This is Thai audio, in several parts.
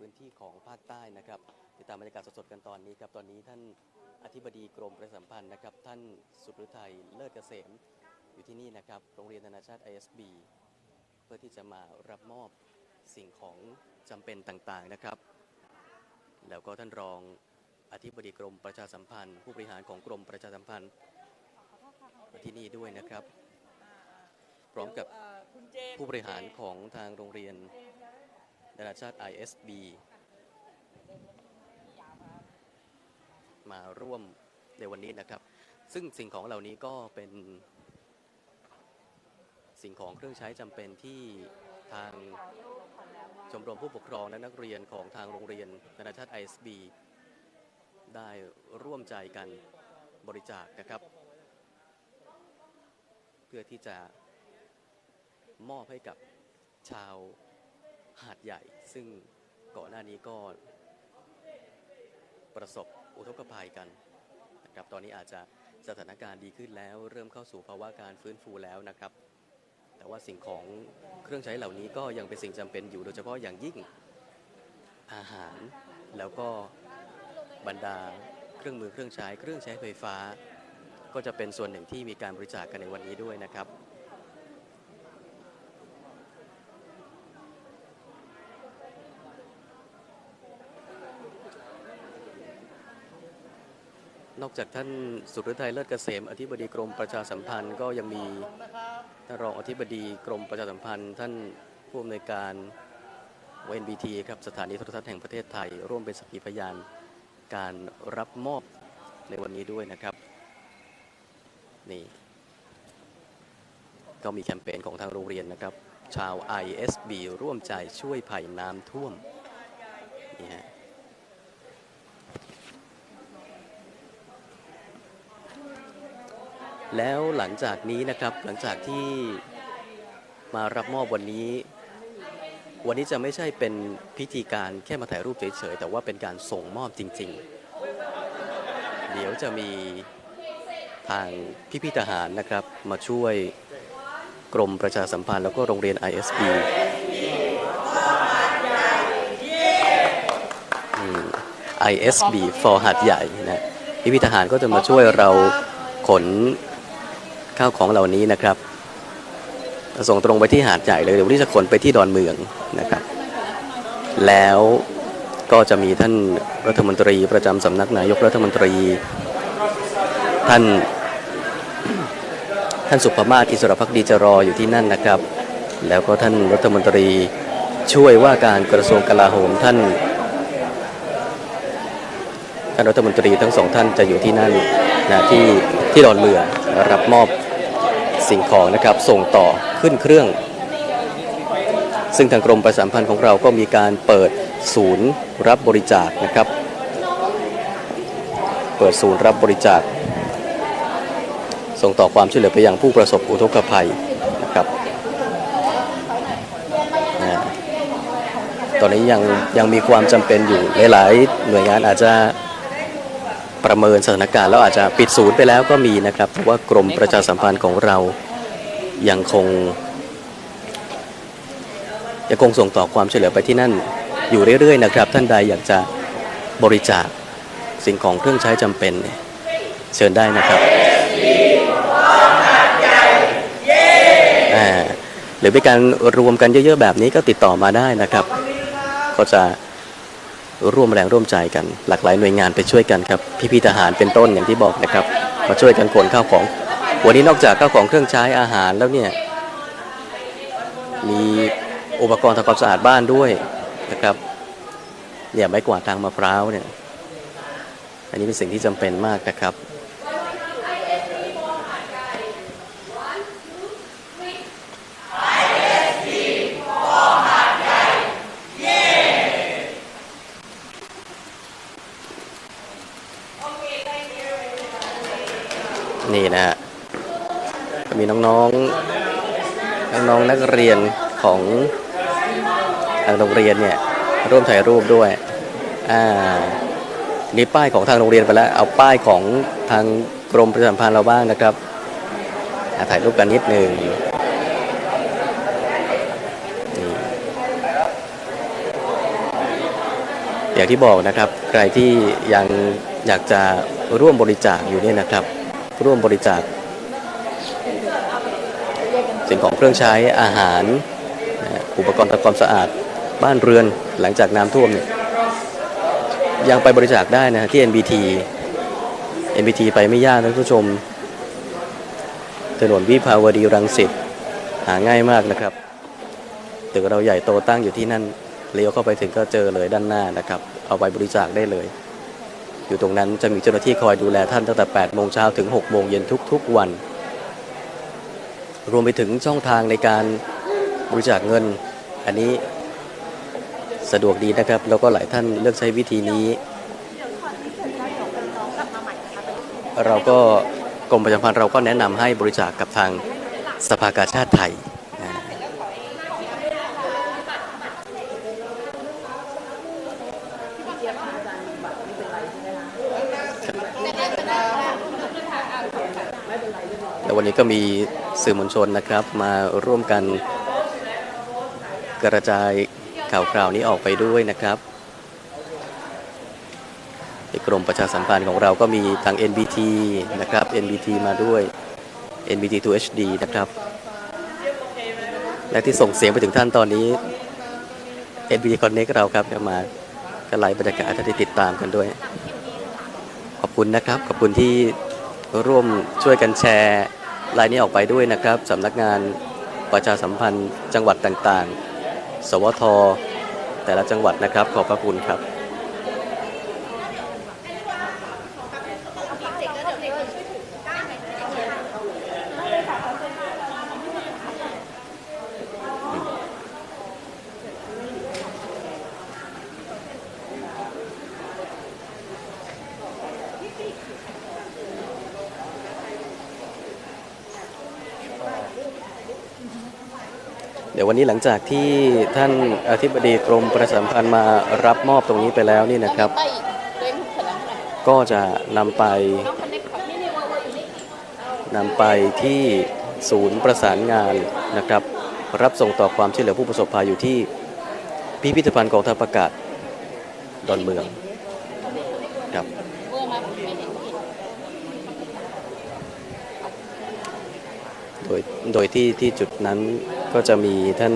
นะครับติดตามบรรยากาศสดๆกันตอนนี้ครับตอนนี้ท่านอธิบดีกรมประชาสัมพันธ์นะครับท่านสุรุทัยเลิศเกษมอยู่ที่นี่นะครับโรงเรียนนานาชาติ ISB เพื่อที่จะมารับมอบสิ่งของจำเป็นต่างๆนะครับ แล้วก็ท่านรองอธิบดีกรมประชาสัมพันธ์ ผู้บริหารของกรมประชาสัมพันธ์มาที่นี่ด้วยนะครับ พร้อมกับเดี๋ยวเอ่อคุณเจผู้บริหารของทางโรงเรียน นานาชาติ ISB มาร่วมในวันนี้นะครับ ซึ่งสิ่งของเหล่านี้ก็เป็นสิ่งของเครื่องใช้จำเป็นที่ทางชมรมผู้ปกครองและนักเรียนของทางโรงเรียนนานาชาติ ISB ได้ร่วมใจกันบริจาคนะครับ เพื่อที่จะมอบให้กับชาว หาดใหญ่ ซึ่งก่อนหน้านี้ก็ประสบอุทกภัยกันนะครับตอนนี้อาจจะสถานการณ์ดีขึ้นแล้ว เริ่มเข้าสู่ภาวะการฟื้นฟูแล้วนะครับ แต่ว่าสิ่งของเครื่องใช้เหล่านี้ก็ยังเป็นสิ่งจำเป็นอยู่โดยเฉพาะอย่างยิ่งอาหาร แล้วก็บรรดาเครื่องมือเครื่องใช้ เครื่องใช้ไฟฟ้า ก็จะเป็นส่วนหนึ่งที่มีการบริจาคกันในวันนี้ด้วยนะครับ นอกจากท่านสุรทัยเลิศเกษม อธิบดีกรมประชาสัมพันธ์ก็ยังมีท่านรองอธิบดีกรมประชาสัมพันธ์ ท่านผู้อำนวยการ WNBT ครับสถานีโทรทัศน์แห่งประเทศไทย ร่วมเป็นสักขีพยานการรับมอบในวันนี้ด้วยนะครับ นี่ ก็มีแคมเปญของทางโรงเรียนนะครับ ชาว ISB ร่วมใจช่วยภัยน้ำท่วมนี่ฮะ แล้วหลังจากนี้นะครับหลังจากที่มารับมอบวันนี้ วันนี้จะไม่ใช่เป็นพิธีการแค่มาถ่ายรูปเฉยๆแต่ว่าเป็นการส่งมอบจริง ๆ เดี๋ยวจะมีทางพี่พี่ทหารนะครับมาช่วยกรมประชาสัมพันธ์แล้วก็โรงเรียน ISB อืม ISB for หาดใหญ่นะพี่พี่ทหารก็จะมาช่วยเราขน ข้าวของเหล่านี้นะครับ ส่งตรงไปที่หาดใหญ่เลยเดี๋ยววันนี้จะขนไปที่ดอนเมืองนะครับ แล้วก็จะมีท่านรัฐมนตรีประจำสำนักนายกรัฐมนตรี ท่าน ท่านสุภมาศอิสรพักดีจะรออยู่ที่นั่นนะครับ แล้วก็ท่านรัฐมนตรีช่วยว่าการกระทรวงกลาโหมท่านท่านรัฐมนตรีทั้งสองท่านจะอยู่ที่นั่นนะที่ที่ดอนเมืองรับมอบ สิ่งของนะครับส่งต่อขึ้นเครื่อง ซึ่งทางกรมประชาสัมพันธ์ของเราก็มีการเปิดศูนย์รับบริจาคนะครับ เปิดศูนย์รับบริจาค ส่งต่อความช่วยเหลือไปยังผู้ประสบอุทกภัยนะครับนะตอนนี้ยังยังมีความจำเป็นอยู่หลายๆหน่วยงานอาจจะ ประเมินสถานการณ์แล้วอาจจะปิดศูนย์ไปแล้วก็มีนะครับแต่ว่ากรมประชาสัมพันธ์ของเรายังคงยังคงส่งต่อความช่วยเหลือไปที่นั่นอยู่เรื่อยๆนะครับ ท่านใดอยากจะบริจาคสิ่งของเครื่องใช้จำเป็น เชิญได้นะครับหรือเป็นการรวมกันเยอะๆแบบนี้ก็ติดต่อมาได้นะครับ ก็จะ ร่วมแรงร่วมใจกัน หลากหลายหน่วยงานไปช่วยกันครับพี่พี่ทหารเป็นต้นอย่างที่บอกนะครับมาช่วยกันขนข้าวของ วันนี้นอกจากข้าวของเครื่องใช้อาหารแล้วเนี่ยมีอุปกรณ์ทำความสะอาดบ้านด้วยนะครับเนี่ยไม้กวาดทางมะพร้าวเนี่ยอันนี้เป็นสิ่งที่จำเป็นมากนะครับ นี่นะฮะมีน้องๆน้องๆนักเรียนของทางโรงเรียนเนี่ยร่วมถ่ายรูปด้วยอ่านี่ป้ายของทางโรงเรียนไปแล้ว เอาป้ายของทางกรมประชาสัมพันธ์เราบ้างนะครับอ่าถ่ายรูปกันนิดหนึ่งอย่างที่บอกนะครับ ใครที่ยังอยากจะร่วมบริจาคอยู่เนี่ยนะครับ ร่วมบริจาคสิ่งของเครื่องใช้อาหาร อุปกรณ์ทำความสะอาดบ้านเรือนหลังจากน้ำท่วมเนี่ยยังไปบริจาคได้นะที่ NBT NBT ไปไม่ยากนะท่านผู้ชม ถนนวิภาวดีรังสิตหาง่ายมากนะครับตึกเราใหญ่โตตั้งอยู่ที่นั่นเลี้ยวเข้าไปถึงก็เจอเลยด้านหน้านะครับ เอาไปบริจาคได้เลย อยู่ตรงนั้นจะมีเจ้าหน้าที่คอยดูแลท่านตั้งแต่ 8 โมงเช้าถึง 6 โมงเย็นทุกๆวัน รวมไปถึงช่องทางในการบริจาคเงิน อันนี้สะดวกดีนะครับ แล้วก็หลายท่านเลือกใช้วิธีนี้ เราก็กรมประชาพันธ์เราก็แนะนำให้บริจาคกับทางสภากาชาติไทยนะแล้ววันนี้ ก็มีสื่อมวลชนนะครับ มาร่วมกันกระจายข่าวคราวนี้ออกไปด้วยนะครับในกรมประชาสัมพันธ์ของเราก็มีทาง NBT นะครับ NBT มาด้วย NBT 2 HD นะครับ และที่ส่งเสียงไปถึงท่านตอนนี้ NBT Connect เราครับจะมาก็ไลฟ์บรรยากาศให้ท่านได้ติดตามกันด้วย ขอบคุณนะครับ ขอบคุณที่ร่วมช่วยกันแชร์ ไลน์นี้ออกไปด้วยนะครับสำนักงานประชาสัมพันธ์จังหวัดต่างๆ สวท แต่ละจังหวัดนะครับ ขอบพระคุณครับ ดี๋ยววันนี้หลังจากที่ท่านอธิบดีกรมประชาสัมพันธ์มารับมอบตรงนี้ไปแล้วนี่นะครับ ก็จะนำไปนำไปที่ศูนย์ประสานงานนะครับ รับส่งต่อความช่วยเหลือผู้ประสบภัยอยู่ที่พิพิธภัณฑ์กองทัพอากาศดอนเมืองครับโดยโดยที่ที่จุดนั้น ก็จะมีท่าน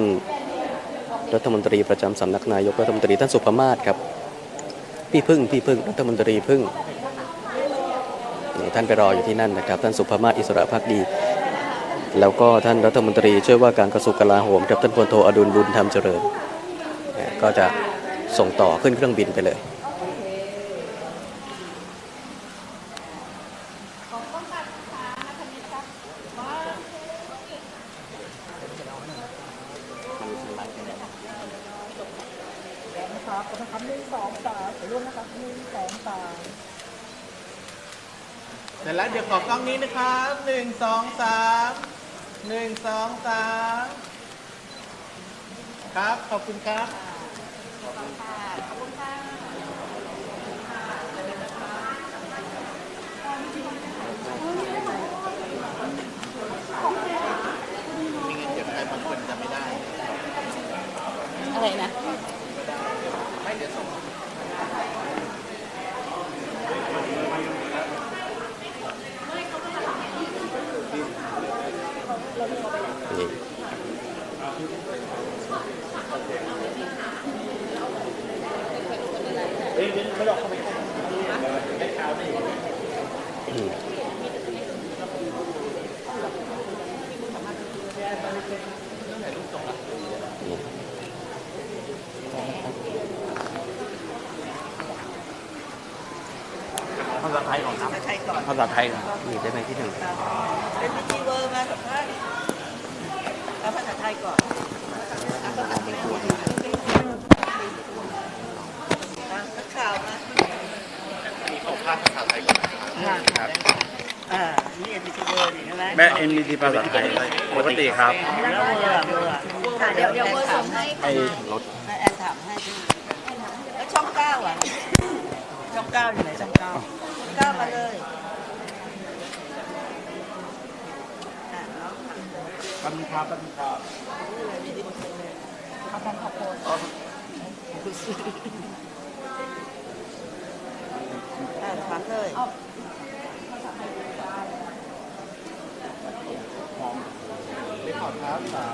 รัฐมนตรีประจำสำนักนายกรัฐมนตรีท่านสุภมาศครับ พี่พึ่งพี่พึ่งรัฐมนตรีพึ่งท่านไปรออยู่ที่นั่นนะครับ ท่านสุภมาศอิสระภักดี แล้วก็ท่านรัฐมนตรีช่วยว่าการกระทรวงกลาโหมกับท่านพลโทอดุลบุญธรรมเจริญ ก็จะส่งต่อขึ้นเครื่องบินไปเลย ครับนะครับหนึ่งสองสามไปร่วมนะครับหนึ่งสองสาม เสร็จแล้วเดี๋ยวขอกล้องนี้นะครับหนึ่งสองสามหนึ่ง สองสามครับ ขอบคุณครับเดี๋ยวใครบางคนจะไม่ได้ อะไรนะ ภาษาไทยก่อนครับใครก่อนภาษาไทยก่อนนี่ได้ไหมที่หนึ่งเป็นพิธีเวอร์มาสัมภาษณ์เอาภาษาไทยก่อนเอาภาษาไทยก่อนอะนักข่าวมา มีขอภาษภาษาไทย ก่อนครับอ่านี่เอ็นพิธีเวอร์นี่ใช่ไหมแม่เอ็นดีทีภาษาไทยปกติครับแล้วก็เวอร์เวอร์ค่ะเดี๋ยวเดี๋ยวเวอร์ส่งให้ไอ้รถแอนถามให้พี่แล้วช่องเก้าอะช่องเก้าอยู่ไหนช่องเก้าช่องเก้ามาเลยอะเนาะปัญญาปัญญาเอาทำข้าวโพด ฟังเลยเรียกขอครับอ่า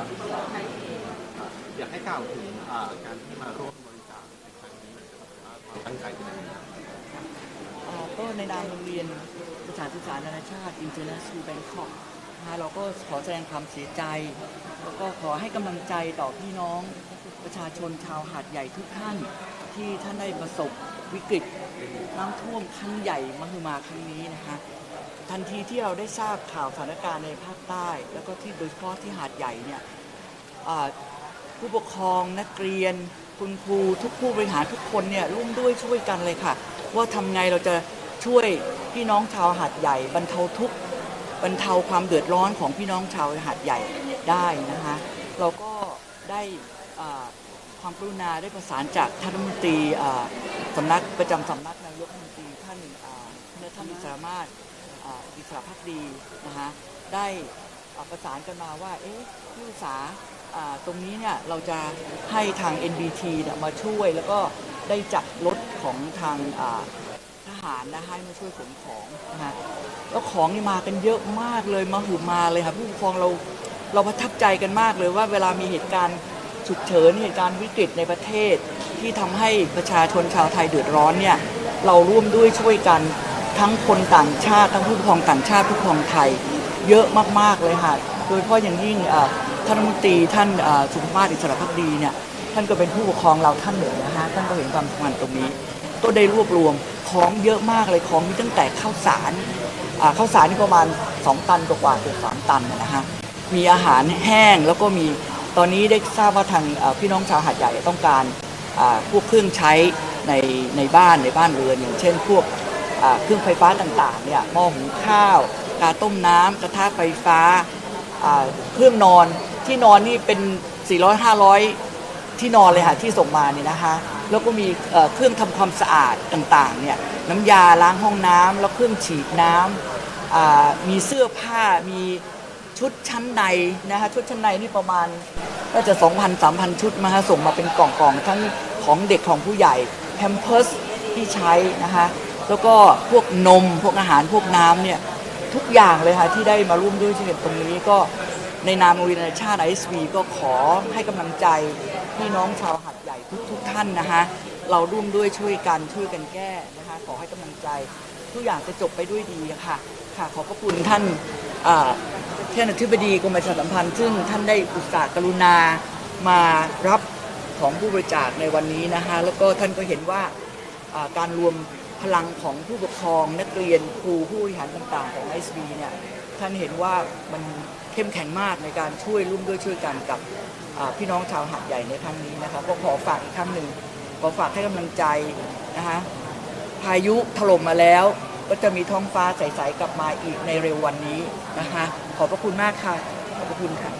อยากให้กล่าวถึงอ่าการที่มาร่วมบริจาคในครั้งนี้หน่อยครับว่าความตั้งใจเป็นยังไงครับอ่าก็ในนามโรงเรียนประชาศึกษานานาชาติ International Bangkok นะคะเราก็ขอแสดงความเสียใจ แล้วก็ขอให้กำลังใจต่อพี่น้องประชาชนชาวหาดใหญ่ทุกท่าน ที่ท่านได้ประสบวิกฤตน้ำท่วมครั้งใหญ่มหึมาครั้งนี้นะคะทันทีที่เราได้ทราบข่าวสถานการณ์ในภาคใต้ แล้วก็ที่โดยเฉพาะที่หาดใหญ่เนี่ยผู้ปกครองนักเรียน คุณครูทุกผู้บริหารทุกคนเนี่ยร่วมด้วยช่วยกันเลยค่ะ ว่าทำไงเราจะช่วยพี่น้องชาวหาดใหญ่ บรรเทาทุกข์บรรเทาความเดือดร้อนของพี่น้องชาวหาดใหญ่ได้นะคะ เราก็ได้อ่า ความกรุณาได้ประสานจากท่านรัฐมนตรีสำนักประจำสำนักนายกรัฐมนตรีท่านอ่าท่านอิสรมาศอิสระพักดีนะคะได้ประสานกันมาว่าเอ๊ะผู้ศึกษาอ่าตรงนี้เนี่ยเราจะให้ทาง NBT มาช่วยแล้วก็ได้จัดรถของทางทหารนะให้มาช่วยขนของนะคะแล้วของนี่มากันเยอะมากเลยมาหือมาเลยค่ะผู้ปกครองเราเราประทับใจกันมากเลยว่าเวลามีเหตุการณ์ ฉุกเฉินเหตุการณ์วิกฤตในประเทศ ที่ทำให้ประชาชนชาวไทยเดือดร้อนเนี่ยเราร่วมด้วยช่วยกันทั้งคนต่างชาติทั้งผู้ปกครองต่างชาติผู้ปกครองไทย เยอะมากๆเลยค่ะโดยเฉพาะอย่างยิ่งท่านรัฐมนตรีท่านสุภาพอิสระพักดีเนี่ยท่านก็เป็นผู้ปกครองเราท่านหนึ่งนะคะท่านก็เห็นความสำคัญตรงนี้ ก็ได้รวบรวมของเยอะมากเลยของมีตั้งแต่ข้าวสารข้าวสารนี่ประมาณ 2 ตันกว่าๆเกือบสามตันนะฮะมีอาหารแห้งแล้วก็มี ตอนนี้ได้ทราบว่าทางพี่น้องชาวหาดใหญ่ต้องการพวกเครื่องใช้ในในบ้านในบ้านเรือน อย่างเช่น พวกเครื่องไฟฟ้าต่างๆเนี่ยหม้อหุงข้าวกาต้มน้ำกระทะไฟฟ้าเครื่องนอนที่นอนนี่เป็น 400 500 ที่นอนเลยค่ะที่ส่งมาเนี่ยนะคะแล้วก็มีเครื่องทำความสะอาดต่างๆเนี่ยน้ำยาล้างห้องน้ำแล้วเครื่องฉีดน้ำอ่ามีเสื้อผ้ามี ชุดชั้นในนะคะชุดชั้นในนี่ประมาณก็จะ 2,000 3,000 ชุดมาฮะส่งมาเป็นกล่องๆ ทั้งของเด็กของผู้ใหญ่แพมเพิร์สที่ใช้นะคะแล้วก็พวกนมพวกอาหารพวกน้ำเนี่ยทุกอย่างเลยค่ะที่ได้มาร่วมด้วยช่วยกันตรงนี้ก็ในนามโรงเรียนนานาชาติ ISV ก็ขอให้กำลังใจพี่น้องชาวหัดใหญ่ทุกๆทท่านนะคะเราร่วมด้วยช่วยกันช่วยกันแก้นะคะขอให้กำลังใจ ทุกอย่างจะจบไปด้วยดีค่ะค่ะขอบพระคุณท่าน ท่านอธิบดีกรมประชาสัมพันธ์ซึ่งท่านได้อุตส่าห์กรุณามารับของผู้บริจาคในวันนี้นะคะแล้วก็ท่านก็เห็นว่าการรวมพลังของผู้ปกครองนักเรียนครูผู้บริหารต่างๆ ของ ISB เนี่ยท่านเห็นว่ามันเข้มแข็งมากในการช่วยร่วมด้วยช่วยกันกับพี่น้องชาวหาดใหญ่ในครั้งนี้นะคะก็ขอฝากอีกครั้งหนึ่งขอฝากให้กำลังใจนะคะพายุถล่มมาแล้ว ก็จะมีท้องฟ้าใสๆกลับมาอีกในเร็ววันนี้นะคะ ขอบพระคุณมากค่ะ ขอบพระคุณค่ะ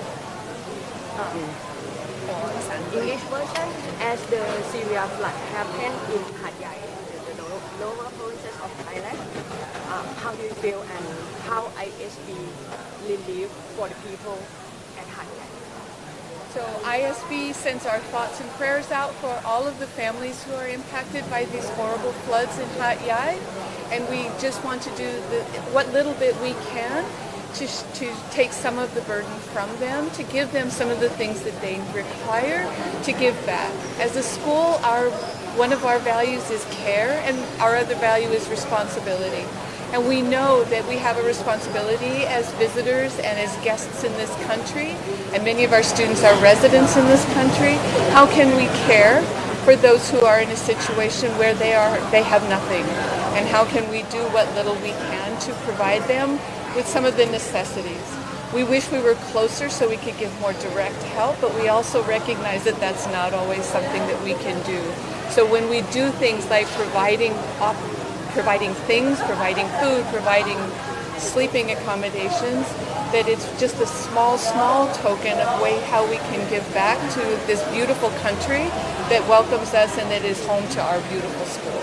English version as the Syria flood happened in Hat Yai, the lower provinces of Thailand. Uh, how do you feel and how ISB relief for the people at Hat Yai? So ISB sends our thoughts and prayers out for all of the families who are impacted by these horrible floods in Hat Yai, and we just want to do the, what little bit we can to, to take some of the burden from them, to give them some of the things that they require to give back. As a school, our one of our values is care, and our other value is responsibility. And we know that we have a responsibility as visitors and as guests in this country, and many of our students are residents in this country. How can we care for those who are in a situation where they are they have nothing? And how can we do what little we can to provide them with some of the necessities? We wish we were closer so we could give more direct help, but we also recognize that that's not always something that we can do. So when we do things like providing providing things, providing food, providing sleeping accommodations, that it's just a small, small token of way how we can give back to this beautiful country that welcomes us and that is home to our beautiful school.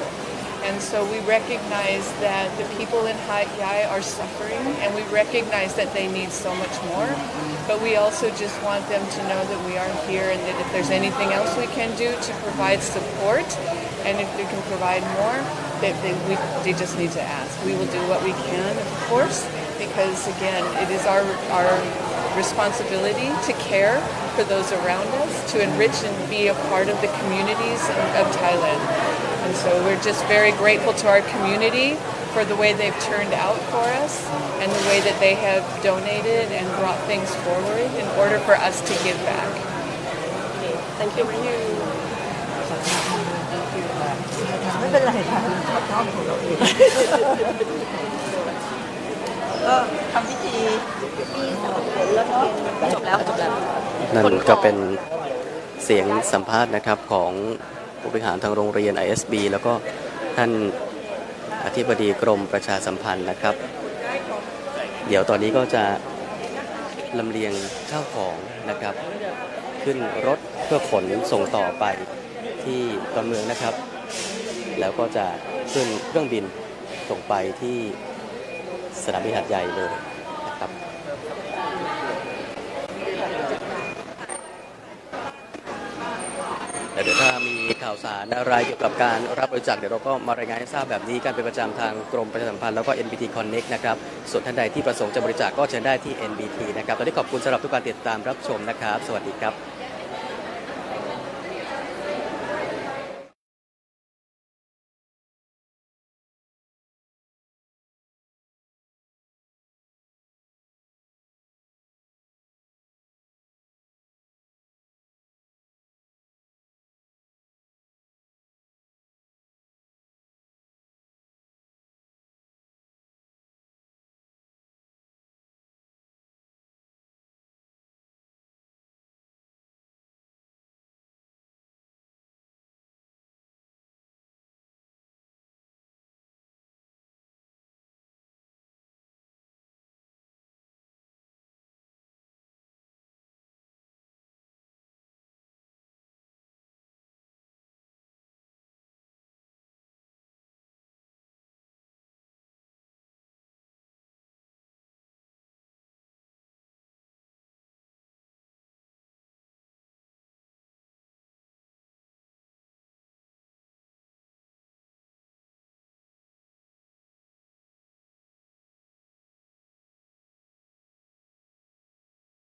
And so we recognize that the people in Hatyai are suffering and we recognize that they need so much more. But we also just want them to know that we are here and that if there's anything else we can do to provide support and if we can provide more, they, they, we, they just need to ask. We will do what we can, of course, because again, it is our, our responsibility to care for those around us, to enrich and be a part of the communities of, of Thailand. And so we're just very grateful to our community for the way they've turned out for us and the way that they have donated and brought things forward in order for us to give back. Thank you. เป็นไรค่ะชอบของเราเองก็ทำพิธีปีสองแล้วก็จบแล้วจบแล้วนั่นก็เป็นเสียงสัมภาษณ์นะครับของผู้บริหารทางโรงเรียน ISB แล้วก็ท่านอธิบดีกรมประชาสัมพันธ์นะครับ เดี๋ยวตอนนี้ก็จะลำเลียงข้าวของนะครับ ขึ้นรถเพื่อขนส่งต่อไปที่ตอนเมืองนะครับ แล้วก็จะขึ้นเครื่องบินส่งไปที่สนามบินหาดใหญ่เลยนะครับแต่เดี๋ยวถ้ามีข่าวสารอะไรเกี่ยวกับการรับบริจาคเดี๋ยวเราก็มารายงานให้ทราบแบบนี้กันเป็นประจำทางกรมประชาสัมพันธ์แล้วก็ NBT Connect นะครับ ส่วนท่านใดที่ประสงค์จะบริจาคก็เชิญได้ที่ NBT นะครับตอนนี้ขอบคุณสำหรับทุกการติดตามรับชมนะครับ สวัสดีครับ